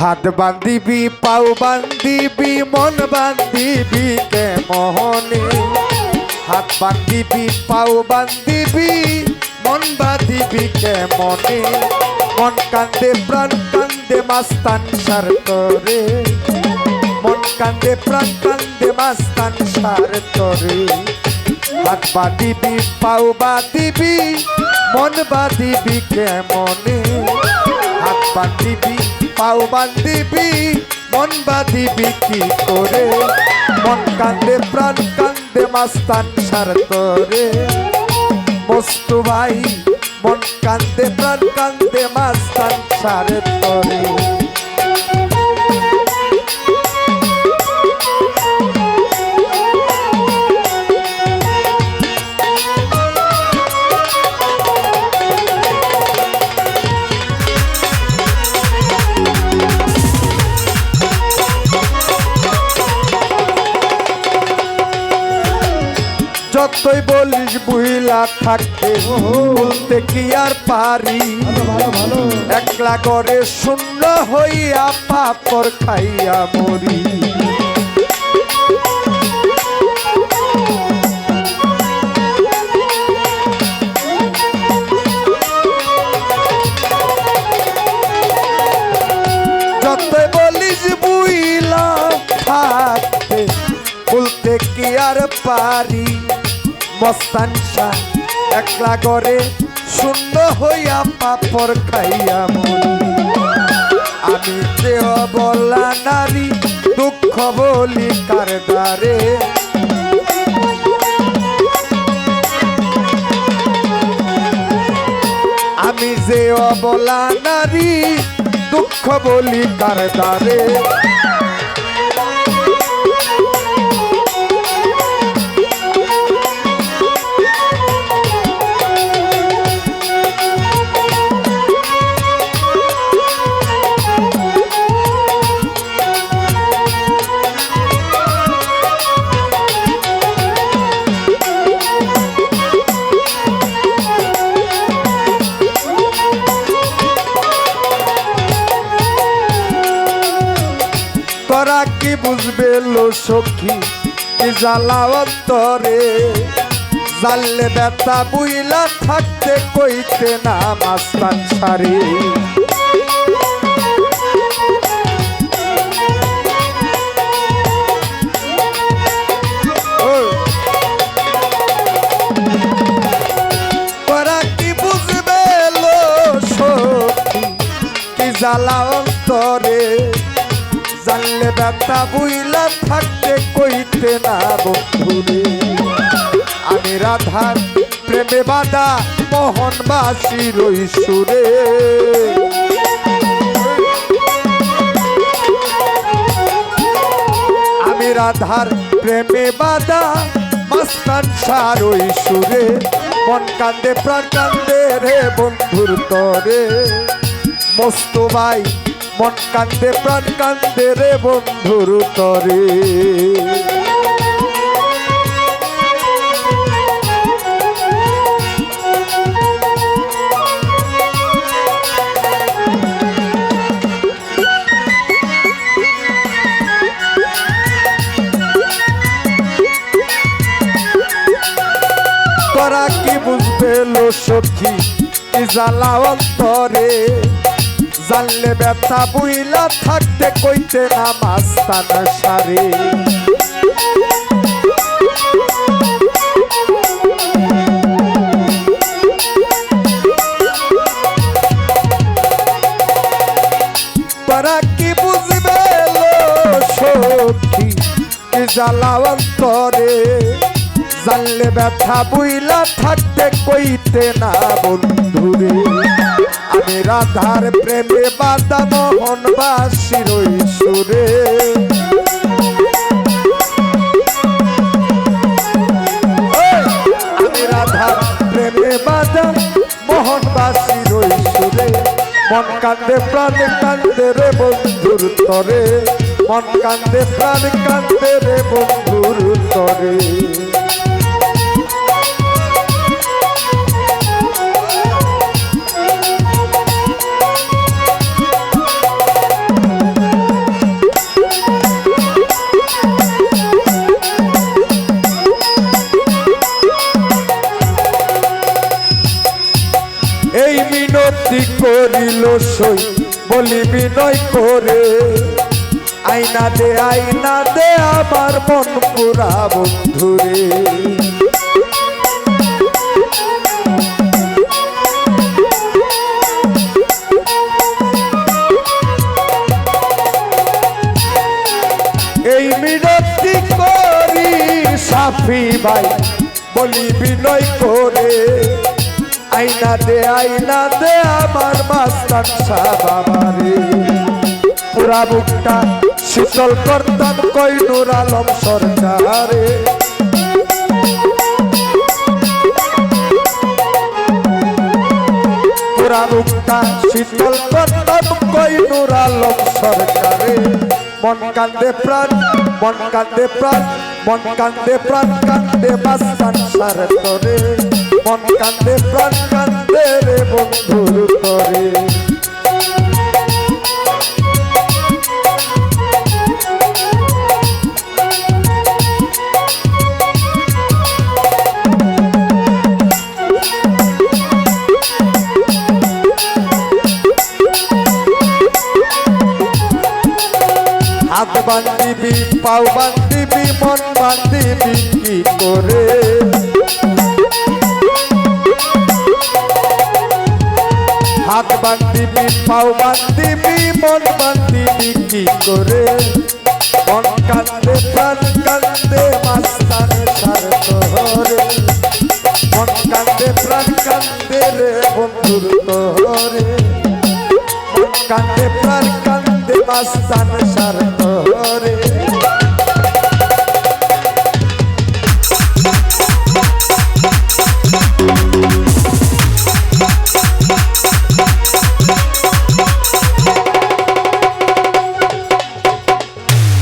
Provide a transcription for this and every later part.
হাত বান্ধিবি, পাও বান্ধিবি, মন বান্ধিবি কে মোহনে হাত বান্ধিবি, পাও বান্ধিবি, মন বাঁধিবি কে মনে মন কান্দে, প্রাণ কান্দে, মাস্তান সার করে মন কান্দে, প্রাণ কান্দে, মাস্তান সার করে হাত বাঁধিবি, পাও বাঁধিবি, মন বাঁধিবি কে মনে হাত বাঁধিবি পাও বান্ধিবি মন বাঁধিবি কি করে? মন কান্দে প্রাণ কান্দে মাস্তান সার করে মস্তু ভাই, মন কান্দে প্রাণ কান্দে মাস্তান সার করে যতই বলিস বুইলা থাকতে বলতে কি আর পারি? একলা করে শূন্য হইয়া পাপর খাইয়া মরি। মস্তান একলা করে শূন্য হইয়া পাপর খাইয়া মরি। আমি যে অবলা নারী, দুঃখ বলি কার দ্বারে? আমি যে অবলা নারী, দুঃখ বলি কার দ্বারে? তোরা কি বুঝবে লো সখী? কি জ্বালা অন্তরে? জানলে ব্যথা বুইলা থাকতে কইতে না মাস্তান সারি। তোরা জ্বালা অন্তরে? জানলে ব্যথা বুইলা থাকতে কইতে না বন্ধুরে আমি রাধার প্রেমে বাদা মোহনবাসী রই সুরে আমি রাধার প্রেমে বাদা মাস্তান সার ওই সুরে মন কান্দে, প্রাণ কান্দে রে বন্ধুর তরে। মস্ত ভাই মন কান্দে প্রাণ কান্দে রে বন্ধুর তরে। বুঝবে লো সখী? কি জ্বালা অন্তরে? জানলে ব্যথা বুইলা থাকতে কইতে না মাস্তান সারে তোরা জানলে ব্যথা বুইলা থাকতে কইতে না বন্ধুরে। আমি রাধার প্রেমে বাদা মোহন বাসির সুরে আমি রাধার প্রেমে বাদা মোহন বাসির সুরে মন কান্দে, প্রাণ কান্দে রে বন্ধুর তরে। মন কান্দে, প্রাণ কান্দে রে বন্ধুর তরে। রইল সই, বলি বিনয় করে। আইনা দে আইনা দে, আমার মন পুরা বন্ধুরে এই মিনতি করি সাফি ভাই, বলি বিনয় করে। আইনা দে আইনা দে আমার মাস্তান সাবাবারে পুরা বুকটা শীতল করতাম কই নুর আলম সরকারে। পুরা বুকটা শীতল করতাম কই নুর আলম সরকারে। মন কান্দে প্রাণ, মন কান্দে প্রাণ, মন কান্দে প্রাণ, কান্দে মাস্তান সার তরে। মন কান্দে, প্রাণ কান্দে রে বন্ধুর তরে হাত বান্ধিবি, পাও বান্ধিবি, মন বান্ধিবি, কি করে? হাত বান্ধিবি, পাও বান্ধিবি, মন বান্ধিবি, কি করে? মন কান্দে প্রাণ কান্দে মাস্তানে সার তোহরে মন কান্দে প্রাণ কান্দে রে বন্ধুর তোহরে মন কান্দে প্রাণ কান্দে মাস্তান সার তোহরে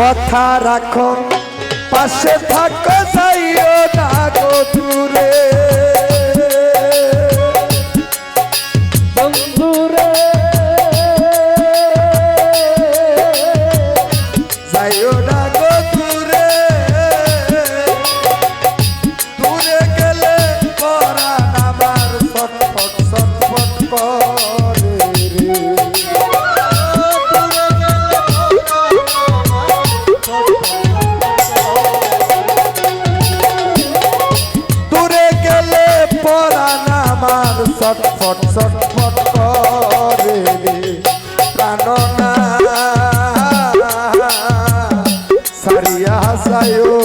কথা রাখো, পাশে থাকো, যাইও না গো দূরে। বন্ধুরে, যাইও না গো দূরে। দূরে গেলে পরাণ আমার সারিয়া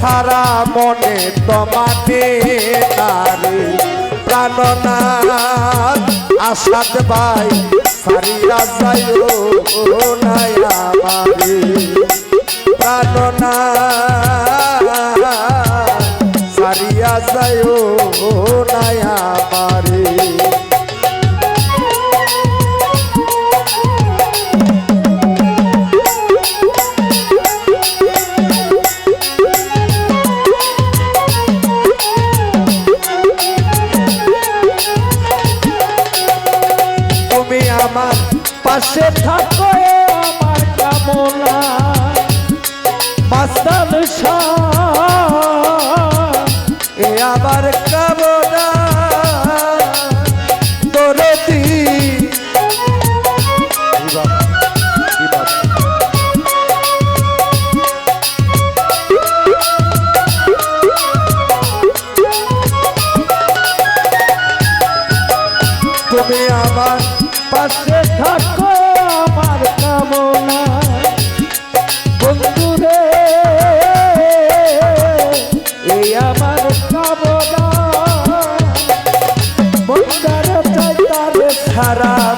সারা মনে তোমানে নারে। প্রাণনাথ, আসাদ ভাই সারিয়া যাইও নাই আমারে। প্রাণনাথ সারিয়া যাইও নাই আমারে। পাশে থাকো আমার কামনা। মাস্তান এ আবার কামনা।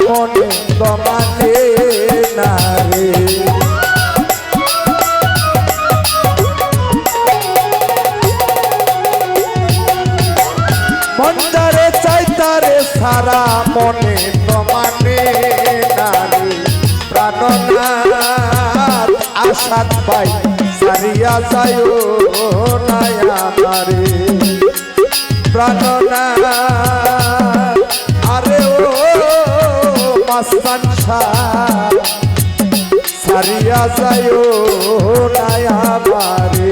মনে দমানে না রে। মন্দারে চাইতারে সারা মনে দমানে না রে। প্রাণনাথ সারিয়া যায় মাস্তান সারিয়া যায় নায়া বারে